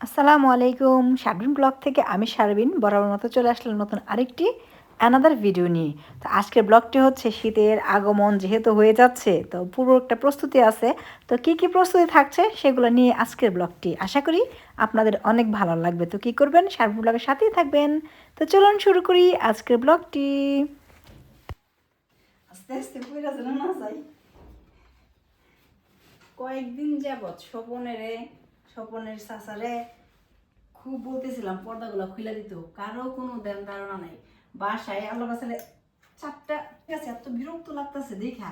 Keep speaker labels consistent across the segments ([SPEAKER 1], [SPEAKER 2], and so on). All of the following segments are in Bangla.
[SPEAKER 1] আসসালামু আলাইকুম। শারবিন ব্লগ থেকে আমি শারবিন বরাবর মতো চলে আসলাম নতুন আরেকটি অ্যানাদার ভিডিও নিয়ে। তো আজকের ব্লগটি হচ্ছে শীতের আগমন যেহেতু হয়ে যাচ্ছে, তো পুরো একটা প্রস্তুতি আছে। তো কি কি প্রস্তুতি থাকছে সেগুলো নিয়ে আজকের ব্লগটি আশা করি আপনাদের অনেক ভালো লাগবে। তো কি করবেন? শারবিন ব্লগের সাথেই থাকবেন। তো চলুন শুরু করি আজকের ব্লগটি। কয়েকদিন যাবৎ স্বপনেরে স্বপনের চাচারে খুব বলতেছিলাম, পর্দাগুলো খুলে দিত কারও কোনো দেন ধারণা নাই। বাসায় আল্লাহ বাসালে চারটা, ঠিক আছে, এত বিরক্ত লাগতেছে দেখা।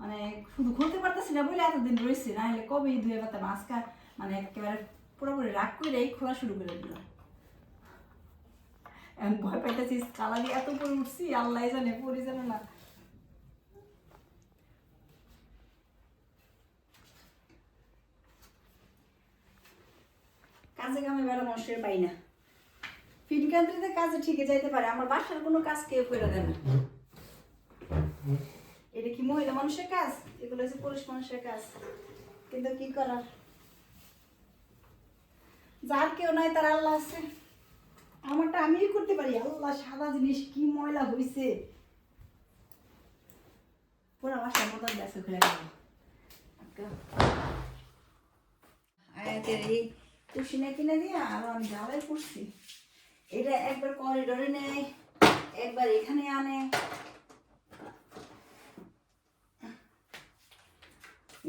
[SPEAKER 1] মানে শুধু খুলতে পারতেছি না বলে এতদিন রয়েছে না হলে কবে ধুয়ে পাতাম আজকাল মানে একেবারে পুরোপুরি রাগ করে খোলা শুরু করে দিলাম ভয় পাইতেছি কালারি এত করে উঠছি আল্লাহ জানে, পরি জানে না। কাজে কামে বেড়া মানুষের পাই না। ফিনকান্ত্রিতে কাজে ঠিকই যাইতে পারে, আমার বাসার কোনো কাজ কেউ করে দেয় না। এটা কি মহিলা মানুষের কাজ? এগুলো হচ্ছে পুরুষ মানুষের কাজ। কিন্তু কি করার? যার কেউ নাই, তার আল্লাহ আছে। আমারটা আমিই করতে পারি। আল্লাহ সাদা জিনিস কি ময়লা হইছে? পুরো বাসার মতন ব্যাসে খুলে গেল আয়াতের এই কুশিনা কিনে দিয়ে আরও আমি জ্বালাই করছি এটা একবার করিডোরে নেয়, একবার এখানে আনে।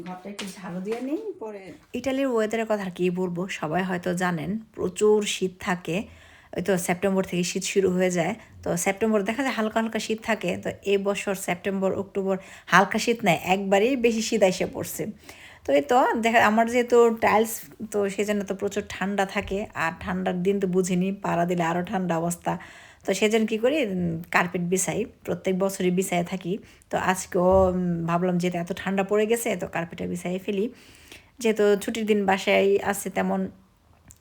[SPEAKER 1] ঘরটা একটু ঝাড়ু দিয়ে নিই, পরে ইটালির ওয়েদারের কথা আর কি বলব, সবাই হয়তো জানেন, প্রচুর শীত থাকে। ওই তো সেপ্টেম্বর থেকে শীত শুরু হয়ে যায়। তো সেপ্টেম্বর দেখা যায় হালকা হালকা শীত থাকে, তো এই বছর সেপ্টেম্বর, অক্টোবর হালকা শীত নেয় একবারেই বেশি শীত এসে পড়ছে। তো এই তো, দেখা, আমার যেহেতু টাইলস তো সেই জন্য তো প্রচুর ঠান্ডা থাকে। আর ঠান্ডার দিন তো বুঝিনি, পাড়া দিলে আরও ঠান্ডা অবস্থা। তো সেজন্য কী করি কার্পেট বিছাই, প্রত্যেক বছরই বিছায় থাকি। তো আজকেও ভাবলাম যেহেতু এত ঠান্ডা পড়ে গেছে, তো কার্পেটে বিছাই ফেলি। যেহেতু ছুটির দিন বাসায় আছে তেমন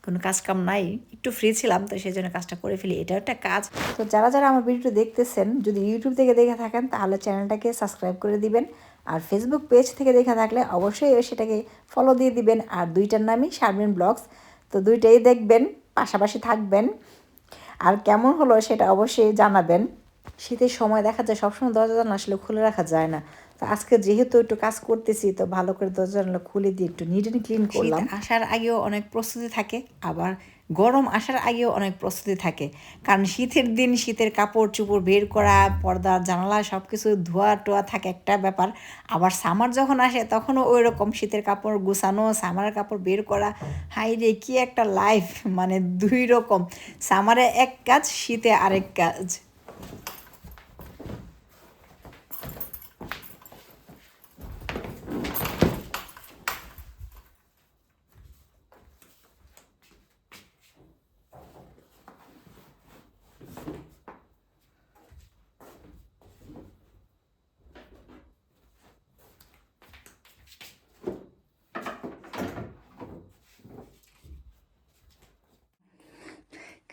[SPEAKER 1] কোনো কাজ কাম নাই, একটু ফ্রি ছিলাম, তো সেই জন্য কাজটা করে ফেলি। এটাও একটা কাজ। তো যারা যারা আমার ভিডিওটা দেখতেছেন, যদি ইউটিউব থেকে দেখে থাকেন, তাহলে চ্যানেলটাকে সাবস্ক্রাইব করে দিবেন। আর ফেসবুক পেজ থেকে দেখে থাকলে অবশ্যই সেটাকে ফলো দিয়ে দিবেন। আর দুইটার নামই শারমিন ব্লগস তো দুইটাই দেখবেন পাশাপাশি থাকবেন। আর কেমন হলো সেটা অবশ্যই জানাবেন। শীতের সময় দেখা যায় সবসময় দরজা জানলা আসলে খুলে রাখা যায় না। তো আজকে যেহেতু একটু কাজ করতেছি তো ভালো করে দরজা জানলা খুলে দিয়ে একটু নিট অ্যান্ড ক্লিন করলাম। আসার আগেও অনেক প্রস্তুতি থাকে আবার গরম আসার আগেও অনেক প্রস্তুতি থাকে। কারণ শীতের দিন শীতের কাপড় চুপড় বের করা, পর্দা, জানালা সব কিছু ধোয়া টোয়া থাকে একটা ব্যাপার। আবার সামার যখন আসে তখনও ওই রকম শীতের কাপড় গুছানো সামারের কাপড় বের করা। হাই রে, কী একটা লাইফ মানে দুই রকম। সামারে এক কাজ, শীতে আরেক কাজ।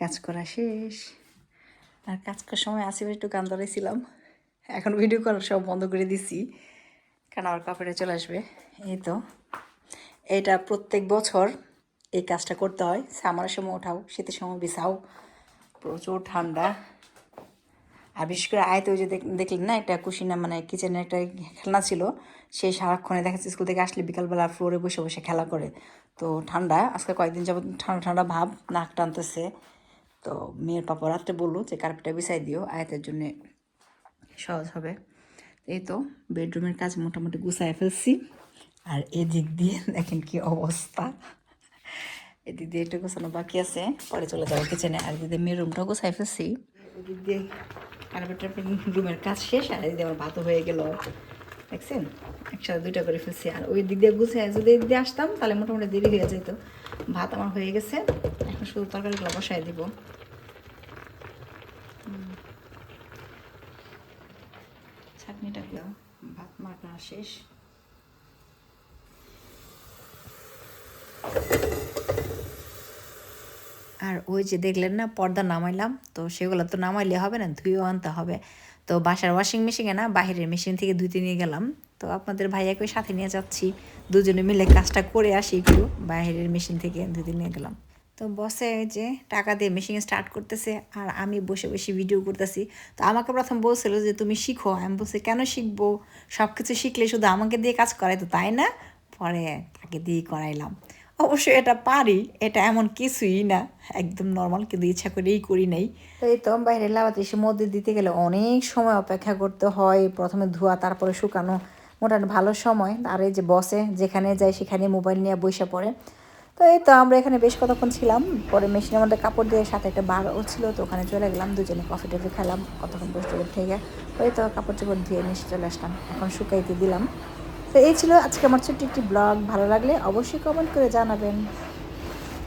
[SPEAKER 1] কাজ করা শেষ। আর কাজ করার সময় আসিফ একটু গান ধরেছিলাম এখন ভিডিও করার সব বন্ধ করে দিছি, কারণ আমার কাপড়ে চলে আসবে। এই তো। এটা প্রত্যেক বছর এই কাজটা করতে হয়। সামারের সময় ওঠাও, শীতের সময় বিছাও। প্রচুর ঠান্ডা। আর বিশেষ করে আয়তে ওই যে দেখলেন না, একটা কুশিনা মানে কিচেনে একটা খেলনা ছিল সেই সারাক্ষণে দেখা যাচ্ছে স্কুল থেকে আসলে বিকালবেলা ফ্লোরে বসে বসে খেলা করে। তো ঠান্ডা, আজকে কয়েকদিন যাবত ঠান্ডা ঠান্ডা ভাব, নাক টানতেছে। তো মেয়ের পাপা রাত্রে বলল যে, কার্পেটটা বিছাই দিও, আয়াতের জন্যে সহজ হবে। এই তো বেডরুমের কাজ মোটামুটি গুছায় ফেলছি। আর এদিক দিয়ে দেখেন কি অবস্থা। এদিক দিয়ে একটু গোছানো বাকি আছে, পরে চলে যাব কিচেনে আর এদিকে মেয়ের রুমটাও গোছাই ফেলছি। এদিক দিয়ে কার্পেটের রুমের কাজ শেষ, আর এদিকে আমার ভাতও হয়ে গেল। দেখছেন? একসাথে দুইটা করে ফেলছি। আর ওই দিক দিয়ে গুছিয়ে যদি এদিক দিয়ে আসতাম, তাহলে মোটামুটি দেরি হয়ে যেত। ভাত আমার হয়ে গেছে। এখন শুধু তরকারিগুলো বসাই দিব। চাটনিটা ভাত মাখা শেষ। আর ওই যে দেখলেন না, পর্দা নামাইলাম, তো সেগুলো তো নামাইলে হবে না, ধুয়েও আনতে হবে। তো বাসার ওয়াশিং মেশিনে না, বাহিরের মেশিন থেকে ধুতে নিয়ে গেলাম। তো আপনাদের ভাইয়াকে সাথে নিয়ে যাচ্ছি, দুজনে মিলে কাজটা করে আসি একটু, বাহিরের মেশিন থেকে ধুতে নিয়ে গেলাম। তো বসে যে টাকা দিয়ে মেশিন স্টার্ট করতেছে, আর আমি বসে বসে ভিডিও করতেছি। তো আমাকে প্রথম বলছিল যে, তুমি শিখো। আমি বলছি, কেন শিখব? সব কিছু শিখলে শুধু আমাকে দিয়ে কাজ করাই তো তাই না? পরে তাকে দিয়ে করাইলাম। অবশ্যই এটা পারি, এটা এমন কিছুই না। একদম নর্মাল কিন্তু ইচ্ছা করেই করি নাই। তো এই তো বাইরে লাভাতে এসে মধ্যে দিতে গেলে অনেক সময় অপেক্ষা করতে হয়। প্রথমে ধোয়া, তারপরে শুকানো, মোটামুটি ভালো সময়। আর এই যে বসে, যেখানে যায় সেখানে মোবাইল নিয়ে বসে পড়ে। তো এই তো আমরা এখানে বেশ কতক্ষণ ছিলাম। পরে মেশিনের মধ্যে কাপড় দিয়ে সাথে একটা বারও ছিল, তো ওখানে চলে গেলাম। দুজনে কফি টফি খেলাম, কতক্ষণ বসে থেকে। ওই তো কাপড় চোপড় ধুয়ে নিয়ে চলে আসলাম। এখন শুকাইতে দিলাম। তো এই ছিল আজকে আমার ছোট্ট একটি ব্লগ। ভালো লাগলে অবশ্যই কমেন্ট করে জানাবেন।